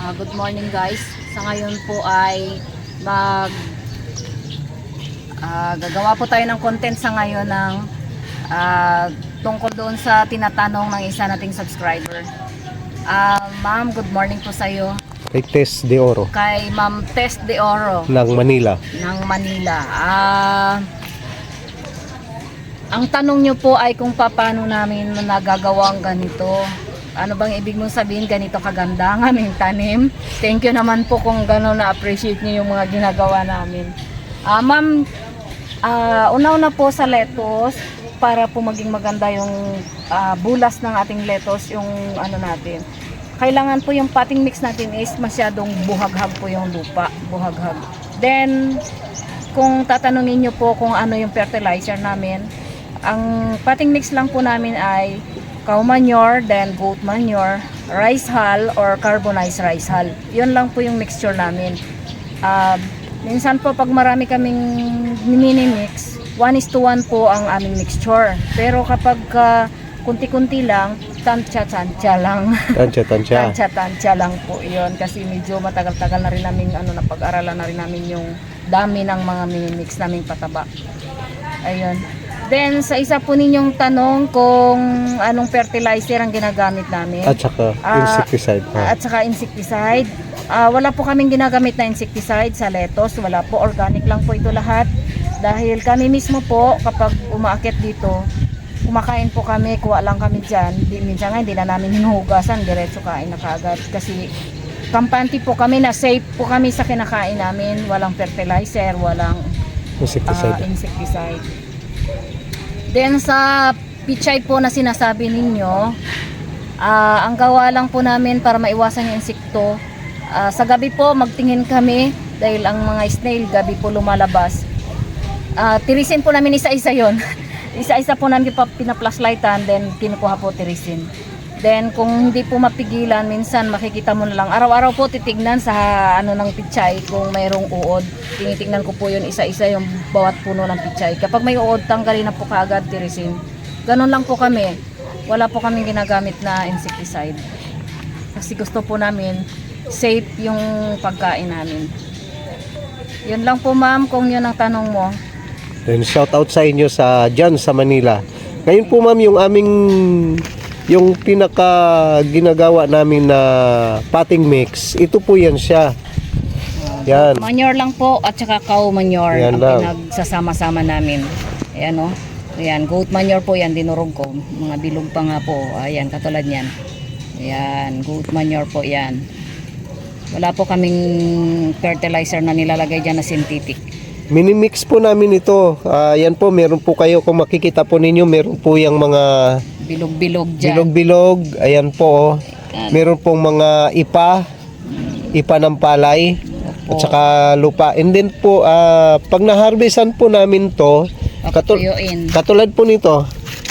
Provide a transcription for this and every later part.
Ah, good morning guys. Sa ngayon po ay mag ah, gagawa po tayo ng content sa ngayon ng ah, tungkol doon sa tinatanong ng isa nating subscriber. Ah, ma'am, good morning po sa iyo. Kay Tess De Oro Kay Ma'am Tess De Oro ng Manila. ng Manila. Ah, ang tanong nyo po ay kung paano namin nagagawa ang ganito. Ano bang ibig mong sabihin ganito kaganda ang aming tanim? Thank you naman po kung gano'n na-appreciate niyo yung mga ginagawa namin. Ah, ma'am, ah, una-una po sa lettuce para po maging maganda yung ah, bulas ng ating lettuce, yung ano natin. Kailangan po yung potting mix natin is masyadong buhaghag po yung lupa, buhaghag. Then, kung tatanungin nyo po kung ano yung fertilizer namin, ang potting mix lang po namin ay cow manure, then goat manure, rice hull, or carbonized rice hull. Yun lang po yung mixture namin. Ah, minsan po pag marami kaming mini-mix, 1 is to 1 po ang aming mixture. Pero kapag ah, kunti-kunti lang, tansya-tansya lang. Tansya. Tansya-tansya lang po yun kasi medyo matagal-tagal na rin namin ano, napag-aralan na rin namin yung dami ng mga mini-mix naming pataba. Ayun. Then sa isa po ninyong tanong kung anong fertilizer ang ginagamit namin. At saka Ah, insecticide. Ah. At saka insecticide. Ah, wala po kaming ginagamit na insecticide sa lettuce. Wala po. Organic lang po ito lahat. Dahil kami mismo po, kapag umaakit dito, kumakain po kami, kuha lang kami dyan. Di, minsan nga hindi na namin hinuhugasan, diretso kain na kaagad. Kasi kampante po kami na safe po kami sa kinakain namin. Walang fertilizer, walang ah, insecticide. insecticide. Then sa pichay po na sinasabi ninyo, ah, ang gawa lang po namin para maiwasan yung insekto, ah, sa gabi po magtingin kami dahil ang mga snail gabi po lumalabas. Ah, tirisin po namin isa-isa yon. isa-isa po namin pa pinaplaslightan then kinukuha po tirisin. Then kung hindi po mapigilan, minsan makikita mo na lang. Araw-araw po titignan sa ano ng pichay kung mayroong uod. Tinitignan ko po yun isa-isa yung bawat puno ng pichay. Kapag may uod, tanggalin na po kaagad tirisin. Ganon lang po kami. Wala po kaming ginagamit na insecticide. Kasi gusto po namin safe yung pagkain namin. Yun lang po ma'am kung yun ang tanong mo. Then shout out sa inyo sa dyan sa Manila. Ngayon po ma'am yung aming yung pinaka ginagawa namin na potting mix, ito po yan siya. Yan. Manure lang po at saka cow manure Yan ang lang. pinagsasama-sama namin. Ayan o. Ayan, goat manure po yan, dinurog ko. Mga bilog pa nga po. Ayan, katulad yan. Ayan, goat manure po yan. Wala po kaming fertilizer na nilalagay dyan na synthetic. Minimix po namin ito. Ah, yan po, meron po kayo, kung makikita po ninyo, meron po yung mga Bilog-bilog dyan. bilog-bilog. Ayan po. oh. Meron pong mga ipa, ipa ng palay, at Opo. saka lupa. And then po, ah, pag na-harvestan po namin to, katul- katulad po nito,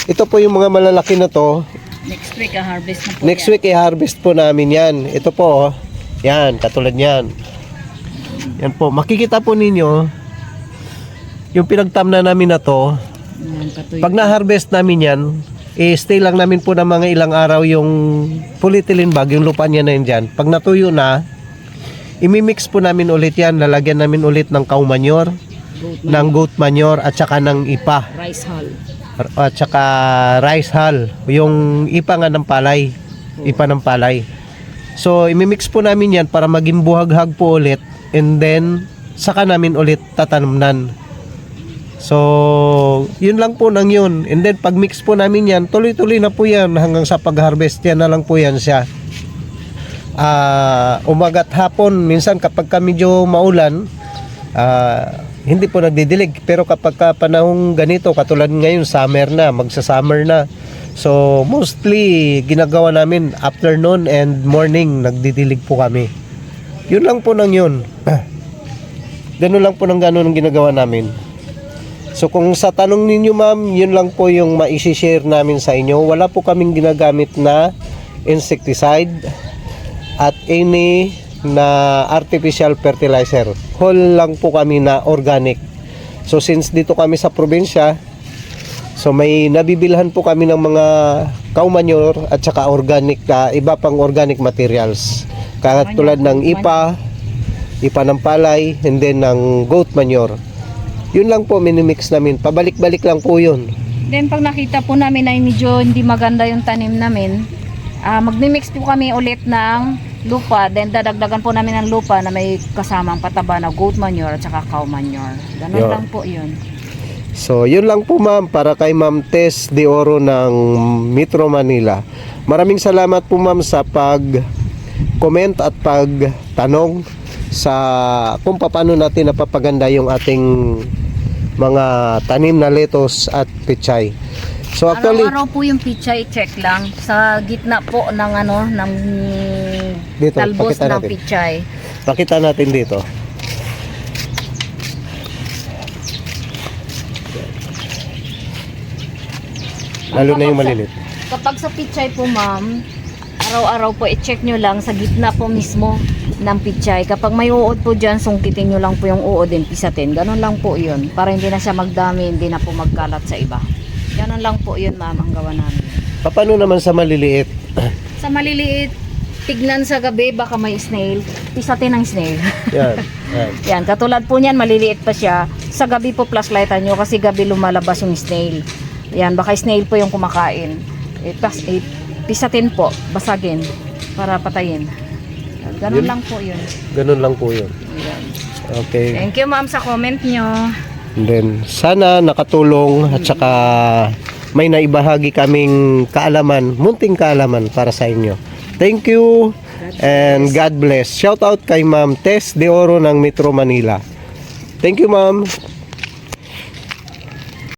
ito po yung mga malalaki na to. Next week, ah, harvest na po Next yan. week, i-harvest po namin yan. Ito po, oh. yan, katulad yan. Yan po, makikita po ninyo, yung pinagtamna namin na to, pag na-harvest namin yan, i-stay lang namin po ng mga ilang araw yung polyethylene bag, yung lupa niya na yun dyan. Pag natuyo na, imimix po namin ulit yan. Lalagyan namin ulit ng cow manure, Goat ng goat manure, at saka ng ipa. rice hull. At saka rice hull, yung ipa nga ng palay. Ipa ng palay. So, imimix po namin yan para maging buhaghag po ulit. And then, saka namin ulit tatanumnan. So, yun lang po nang yun. And then, pag mix po namin yan, tuloy-tuloy na po yan hanggang sa pag-harvest yan na lang po yan siya. Ah, umagat hapon, minsan kapag ka medyo maulan, ah, hindi po nagdidilig. Pero kapag ka panahong ganito, katulad ngayon, summer na, magsa-summer na. So, mostly, ginagawa namin afternoon and morning, nagdidilig po kami. Yun lang po nang yun. Ganun lang po nang ganun ang ginagawa namin. So kung sa tanong ninyo ma'am, yun lang po yung maisi-share namin sa inyo. Wala po kaming ginagamit na insecticide at any na artificial fertilizer. Whole lang po kami na organic. So since dito kami sa probinsya, so may nabibilhan po kami ng mga cow manure at saka organic, ah, iba pang organic materials. Katulad ng ipa, ipa ng palay, and then ng goat manure. Yun lang po minimix namin. Pabalik-balik lang po yun. Then pag nakita po namin na medyo hindi maganda yung tanim namin, ah magmi-mix po kami ulit ng lupa. Then dadagdagan po namin ng lupa na may kasamang pataba na goat manure at saka cow manure. Ganun Yun. lang po yun. So, yun lang po ma'am para kay Ma'am Tess De Oro ng Metro Manila. Maraming salamat po ma'am sa pag comment at pagtanong sa kung paano natin napapaganda yung ating mga tanim na lettuce at pechay. So actually, Araw-araw po yung pichay check lang sa gitna po ng ano ng Dito, talbos pakita ng natin. pichay. pakita natin dito. Lalo na yung maliliit. Kapag sa pichay po ma'am, araw-araw po i-check nyo lang sa gitna po mismo ng pichay. Kapag may uod po dyan, sungkitin nyo lang po yung uod din, pisatin. Ganon lang po yun. Para hindi na siya magdami, hindi na po magkalat sa iba. Ganon lang po yun ma'am ang gawa namin. Paano naman sa maliliit? Sa maliliit, tignan sa gabi, baka may snail. Pisatin ang snail. Yan. yan. Yan, katulad po niyan, maliliit pa siya. Sa gabi po flashlightan nyo kasi gabi lumalabas yung snail. Yan, baka snail po yung kumakain. Eh, pas, eh, pisatin po, basagin para patayin. Ganun Yun. lang po yun. Ganun lang po yun. Okay. Thank you ma'am sa comment nyo. And then, sana nakatulong at saka may naibahagi kaming kaalaman, munting kaalaman para sa inyo. Thank you and God bless. Shout out kay Ma'am Tess De Oro ng Metro Manila. Thank you, Ma'am.